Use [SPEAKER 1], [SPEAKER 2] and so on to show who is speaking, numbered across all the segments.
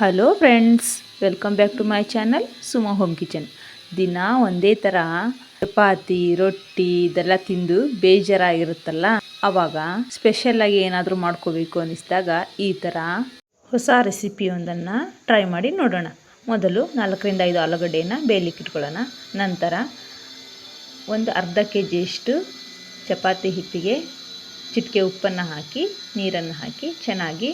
[SPEAKER 1] Hello friends welcome back to my channel Suma home kitchen ದಿನ ಒಂದೇ ಥರ ಚಪಾತಿ, ರೊಟ್ಟಿ, ಇದೆಲ್ಲ ತಿಂದು ಬೇಜಾರಾಗಿರುತ್ತಲ್ಲ? ಅವಾಗ ಸ್ಪೆಷಲ್ಲಾಗಿ ಏನಾದರೂ ಮಾಡ್ಕೋಬೇಕು ಅನ್ನಿಸಿದಾಗ ಈ ಥರ ಹೊಸ ರೆಸಿಪಿಯೊಂದನ್ನು ಟ್ರೈ ಮಾಡಿ ನೋಡೋಣ. ಮೊದಲು ನಾಲ್ಕರಿಂದ ಐದು ಆಲೂಗಡ್ಡೆಯನ್ನು ಬೇಯಲಿಕ್ಕೆ ಇಟ್ಕೊಳ್ಳೋಣ. ನಂತರ ಒಂದು ಅರ್ಧ ಕೆ ಜಿಯಷ್ಟು ಚಪಾತಿ ಹಿಟ್ಟಿಗೆ ಚಿಟಿಕೆ ಉಪ್ಪನ್ನು ಹಾಕಿ, ನೀರನ್ನು ಹಾಕಿ ಚೆನ್ನಾಗಿ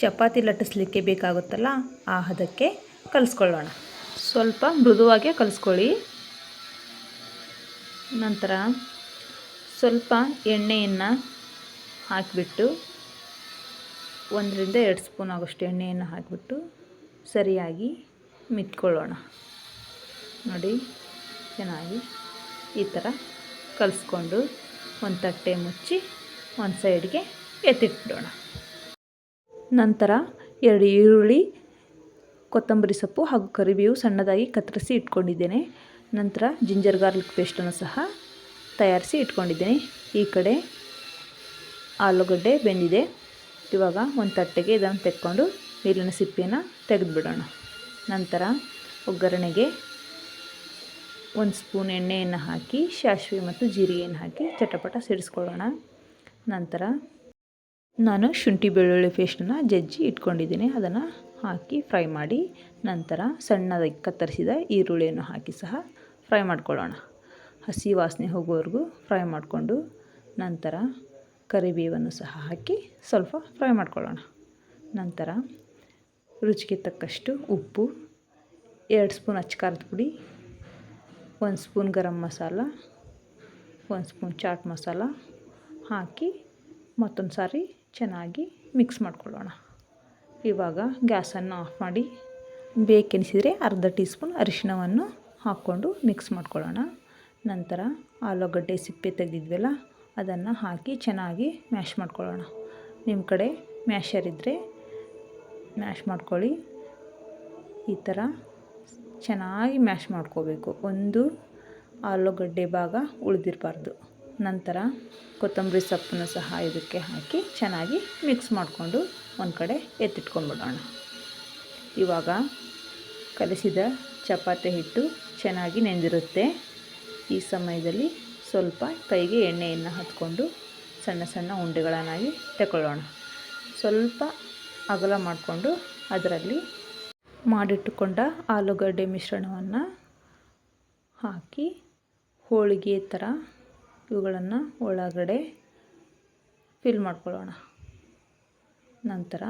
[SPEAKER 1] ಚಪಾತಿ ಲಟ್ಟಿಸ್ಲಿಕ್ಕೆ ಬೇಕಾಗುತ್ತಲ್ಲ ಆ ಹದಕ್ಕೆ ಕಲಿಸ್ಕೊಳ್ಳೋಣ. ಸ್ವಲ್ಪ ಮೃದುವಾಗೇ ಕಲಿಸ್ಕೊಳ್ಳಿ. ನಂತರ ಸ್ವಲ್ಪ ಎಣ್ಣೆಯನ್ನು ಹಾಕಿಬಿಟ್ಟು ಒಂದರಿಂದ ಎರಡು ಸ್ಪೂನ್ ಆಗೋಷ್ಟು ಎಣ್ಣೆಯನ್ನು ಹಾಕಿಬಿಟ್ಟು ಸರಿಯಾಗಿ ಮಿತ್ಕೊಳ್ಳೋಣ ನೋಡಿ, ಚೆನ್ನಾಗಿ ಈ ಥರ ಕಲಿಸ್ಕೊಂಡು ಒಂದು ತಟ್ಟೆ ಮುಚ್ಚಿ ಒಂದು ಸೈಡ್ಗೆ ಎತ್ತಿಟ್ಬಿಡೋಣ. ನಂತರ ಎರಡು ಈರುಳ್ಳಿ, ಕೊತ್ತಂಬರಿ ಸೊಪ್ಪು ಹಾಗೂ ಕರಿಬೇವು ಸಣ್ಣದಾಗಿ ಕತ್ತರಿಸಿ ಇಟ್ಕೊಂಡಿದ್ದೇನೆ. ನಂತರ ಜಿಂಜರ್ ಗಾರ್ಲಿಕ್ ಪೇಸ್ಟನ್ನು ಸಹ ತಯಾರಿಸಿ ಇಟ್ಕೊಂಡಿದ್ದೇನೆ. ಈ ಕಡೆ ಆಲೂಗಡ್ಡೆ ಬೆಂದಿದೆ. ಇವಾಗ ಒಂದು ತಟ್ಟೆಗೆ ಇದನ್ನು ತೆಕ್ಕೊಂಡು ನೀರಿನ ಸಿಪ್ಪೆಯನ್ನು ತೆಗೆದುಬಿಡೋಣ. ನಂತರ ಒಗ್ಗರಣೆಗೆ ಒಂದು ಸ್ಪೂನ್ ಎಣ್ಣೆಯನ್ನು ಹಾಕಿ ಸಾಸಿವೆ ಮತ್ತು ಜೀರಿಗೆಯನ್ನು ಹಾಕಿ ಚಟಪಟ ಸಿಡಿಸ್ಕೊಳ್ಳೋಣ. ನಂತರ ನಾನು ಶುಂಠಿ ಬೆಳ್ಳುಳ್ಳಿ ಪೇಸ್ಟನ್ನು ಜಜ್ಜಿ ಇಟ್ಕೊಂಡಿದ್ದೀನಿ. ಅದನ್ನು ಹಾಕಿ ಫ್ರೈ ಮಾಡಿ ನಂತರ ಸಣ್ಣದಾಗಿ ಕತ್ತರಿಸಿದ ಈರುಳ್ಳಿಯನ್ನು ಹಾಕಿ ಸಹ ಫ್ರೈ ಮಾಡ್ಕೊಳ್ಳೋಣ. ಹಸಿ ವಾಸನೆ ಹೋಗುವವರೆಗೂ ಫ್ರೈ ಮಾಡಿಕೊಂಡು ನಂತರ ಕರಿಬೇವನ್ನು ಸಹ ಹಾಕಿ ಸ್ವಲ್ಪ ಫ್ರೈ ಮಾಡ್ಕೊಳ್ಳೋಣ. ನಂತರ ರುಚಿಗೆ ತಕ್ಕಷ್ಟು ಉಪ್ಪು, ಎರಡು ಸ್ಪೂನ್ ಅಚ್ಚಕಾರದ ಪುಡಿ, ಒಂದು ಸ್ಪೂನ್ ಗರಂ ಮಸಾಲ, ಒಂದು ಸ್ಪೂನ್ ಚಾಟ್ ಮಸಾಲ ಹಾಕಿ ಮತ್ತೊಂದು ಸಾರಿ ಚೆನ್ನಾಗಿ ಮಿಕ್ಸ್ ಮಾಡ್ಕೊಳ್ಳೋಣ. ಇವಾಗ ಗ್ಯಾಸನ್ನು ಆಫ್ ಮಾಡಿ ಬೇಕೆನಿಸಿದರೆ ಅರ್ಧ ಟೀ ಸ್ಪೂನ್ ಅರಿಶಿಣವನ್ನು ಹಾಕ್ಕೊಂಡು ಮಿಕ್ಸ್ ಮಾಡ್ಕೊಳ್ಳೋಣ. ನಂತರ ಆಲೂಗಡ್ಡೆ ಸಿಪ್ಪೆ ತೆಗೆದಿದ್ವಲ್ಲ, ಅದನ್ನು ಹಾಕಿ ಚೆನ್ನಾಗಿ ಮ್ಯಾಶ್ ಮಾಡ್ಕೊಳ್ಳೋಣ. ನಿಮ್ಮ ಕಡೆ ಮ್ಯಾಶರ್ ಇದ್ದರೆ ಮ್ಯಾಶ್ ಮಾಡ್ಕೊಳ್ಳಿ. ಈ ಥರ ಚೆನ್ನಾಗಿ ಮ್ಯಾಶ್ ಮಾಡ್ಕೋಬೇಕು. ಒಂದು ಆಲೂಗಡ್ಡೆ ಭಾಗ ಉಳಿದಿರಬಾರ್ದು. ನಂತರ ಕೊತ್ತಂಬರಿ ಸೊಪ್ಪನ್ನು ಸಹ ಇದಕ್ಕೆ ಹಾಕಿ ಚೆನ್ನಾಗಿ ಮಿಕ್ಸ್ ಮಾಡಿಕೊಂಡು ಒಂದು ಕಡೆ ಎತ್ತಿಟ್ಕೊಂಡ್ಬಿಡೋಣ ಇವಾಗ ಕಲಸಿದ ಚಪಾತಿ ಹಿಟ್ಟು ಚೆನ್ನಾಗಿ ನೆಂದಿರುತ್ತೆ. ಈ ಸಮಯದಲ್ಲಿ ಸ್ವಲ್ಪ ಕೈಗೆ ಎಣ್ಣೆಯನ್ನು ಹತ್ಕೊಂಡು ಸಣ್ಣ ಸಣ್ಣ ಉಂಡೆಗಳನ್ನಾಗಿ ತಗೊಳ್ಳೋಣ ಸ್ವಲ್ಪ ಅಗಲ ಮಾಡಿಕೊಂಡು ಅದರಲ್ಲಿ ಮಾಡಿಟ್ಟುಕೊಂಡ ಆಲೂಗಡ್ಡೆ ಮಿಶ್ರಣವನ್ನು ಹಾಕಿ ಹೋಳಿಗೆ ಥರ ಇವುಗಳನ್ನು ಒಳಗಡೆ ಫಿಲ್ ಮಾಡ್ಕೊಳ್ಳೋಣ. ನಂತರ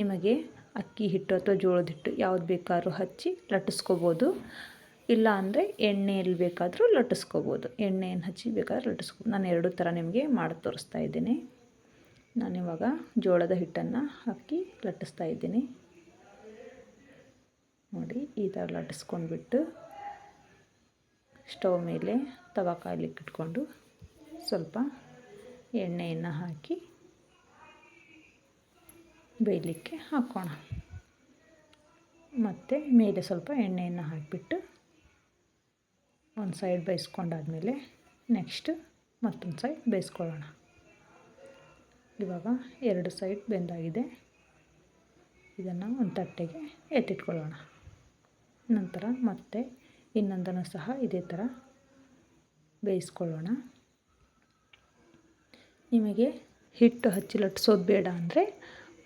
[SPEAKER 1] ನಿಮಗೆ ಅಕ್ಕಿ ಹಿಟ್ಟು ಅಥವಾ ಜೋಳದ ಹಿಟ್ಟು ಯಾವ್ದು ಬೇಕಾದ್ರೂ ಹಚ್ಚಿ ಲಟ್ಟಿಸ್ಕೋಬೋದು. ಇಲ್ಲ ಅಂದರೆ ಎಣ್ಣೆಯಲ್ಲಿ ಬೇಕಾದರೂ ಲಟ್ಟಿಸ್ಕೋಬೋದು. ಎಣ್ಣೆಯನ್ನು ಹಚ್ಚಿ ಬೇಕಾದ್ರೂ ಲಟ್ಟಿಸ್ಕೋಬೋದು. ನಾನು ಎರಡು ಥರ ನಿಮಗೆ ಮಾಡಿ ತೋರಿಸ್ತಾ ಇದ್ದೀನಿ. ನಾನಿವಾಗ ಜೋಳದ ಹಿಟ್ಟನ್ನು ಹಾಕಿ ಲಟ್ಟಿಸ್ತಾ ಇದ್ದೀನಿ. ನೋಡಿ, ಈ ಥರ ಲಟ್ಟಿಸ್ಕೊಂಡ್ಬಿಟ್ಟು ಸ್ಟವ್ ಮೇಲೆ ತವಾ ಇಟ್ಕೊಂಡು ಸ್ವಲ್ಪ ಎಣ್ಣೆಯನ್ನು ಹಾಕಿ ಬೇಯಲಿಕ್ಕೆ ಹಾಕೋಣ. ಮತ್ತು ಮೇಲೆ ಸ್ವಲ್ಪ ಎಣ್ಣೆಯನ್ನು ಹಾಕಿಬಿಟ್ಟು ಒಂದು ಸೈಡ್ ಬೇಯಿಸ್ಕೊಂಡಾದಮೇಲೆ ನೆಕ್ಸ್ಟ್ ಮತ್ತೊಂದು ಸೈಡ್ ಬೇಯಿಸ್ಕೊಳ್ಳೋಣ. ಇವಾಗ ಎರಡು ಸೈಡ್ ಬೆಂದಾಗಿದೆ. ಇದನ್ನು ಒಂದು ತಟ್ಟೆಗೆ ಎತ್ತಿಟ್ಕೊಳ್ಳೋಣ. ನಂತರ ಮತ್ತೆ ಇನ್ನೊಂದನ್ನು ಸಹ ಇದೇ ಥರ ಬೇಯಿಸ್ಕೊಳ್ಳೋಣ. ನಿಮಗೆ ಹಿಟ್ಟು ಹಚ್ಚಿ ಲಟ್ಸೋದು ಬೇಡ ಅಂದರೆ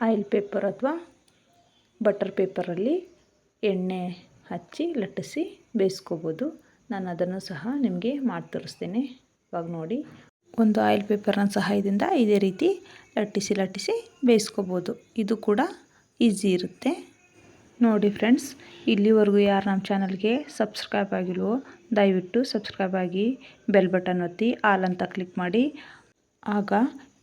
[SPEAKER 1] ಆಯಿಲ್ ಪೇಪರ್ ಅಥವಾ ಬಟರ್ ಪೇಪರಲ್ಲಿ ಎಣ್ಣೆ ಹಚ್ಚಿ ಲಟ್ಟಿಸಿ ಬೇಯಿಸ್ಕೋಬೋದು. ನಾನು ಅದನ್ನು ಸಹ ನಿಮಗೆ ಮಾಡಿ ತೋರಿಸ್ತೀನಿ ಇವಾಗ ನೋಡಿ, ಒಂದು ಆಯಿಲ್ ಪೇಪರ್ನ ಸಹಾಯದಿಂದ ಇದೇ ರೀತಿ ಲಟ್ಟಿಸಿ ಲಟ್ಟಿಸಿ ಬೇಯಿಸ್ಕೋಬೋದು. ಇದು ಕೂಡ ಈಸಿ ಇರುತ್ತೆ. ನೋಡಿ ಫ್ರೆಂಡ್ಸ್, ಇಲ್ಲಿವರೆಗೂ ಯಾರು ನಮ್ಮ ಚಾನಲ್ಗೆ ಸಬ್ಸ್ಕ್ರೈಬ್ ಆಗಿಲ್ವೋ, ದಯವಿಟ್ಟು ಸಬ್ಸ್ಕ್ರೈಬ್ ಆಗಿ ಬೆಲ್ ಬಟನ್ ಒತ್ತಿ, ಆಲ್ ಅಂತ ಕ್ಲಿಕ್ ಮಾಡಿ. ಆಗ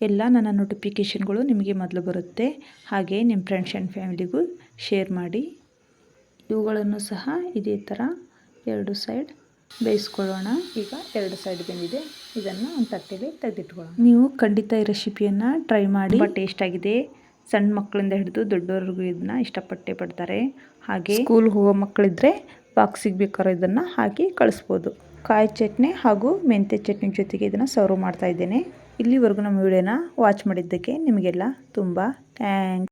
[SPEAKER 1] ಎಲ್ಲ ನನ್ನ ನೋಟಿಫಿಕೇಷನ್ಗಳು ನಿಮಗೆ ಮೊದಲು ಬರುತ್ತೆ. ಹಾಗೆ ನಿಮ್ಮ ಫ್ರೆಂಡ್ಸ್ ಆ್ಯಂಡ್ ಫ್ಯಾಮಿಲಿಗೂ ಶೇರ್ ಮಾಡಿ. ಇವುಗಳನ್ನು ಸಹ ಇದೇ ಥರ ಎರಡು ಸೈಡ್ ಬೇಯಿಸ್ಕೊಳ್ಳೋಣ. ಈಗ ಎರಡು ಸೈಡ್ ಬಂದಿದೆ. ಇದನ್ನು ಒಂದು ತಟ್ಟೆಗೆ ತೆಗೆದಿಟ್ಕೊಳ್ಳೋಣ. ನೀವು ಖಂಡಿತ ಈ ರೆಸಿಪಿಯನ್ನು ಟ್ರೈ ಮಾಡಿ. ಟೇಸ್ಟ್ ಆಗಿದೆ. ಸಣ್ಣ ಮಕ್ಕಳಿಂದ ಹಿಡಿದು ದೊಡ್ಡವ್ರಿಗೂ ಇದನ್ನು ಇಷ್ಟಪಟ್ಟೆ ಪಡ್ತಾರೆ. ಹಾಗೆ ಸ್ಕೂಲ್ ಹೋಗೋ ಮಕ್ಕಳಿದ್ರೆ ಬಾಕ್ಸಿಗೆ ಬೇಕಾದ್ರೆ ಇದನ್ನು ಹಾಕಿ ಕಳಿಸ್ಬೋದು. ಕಾಯಿ ಚಟ್ನಿ ಹಾಗೂ ಮೆಂತ್ಯ ಚಟ್ನಿ ಜೊತೆಗೆ ಇದನ್ನು ಸರ್ವ್ ಮಾಡ್ತಾ ಇದ್ದೇನೆ. ಇಲ್ಲಿವರೆಗೂ ನಮ್ಮ ವಿಡಿಯೋನ ವಾಚ್ ಮಾಡಿದ್ದಕ್ಕೆ ನಿಮಗೆಲ್ಲ ತುಂಬ ಥ್ಯಾಂಕ್ಸ್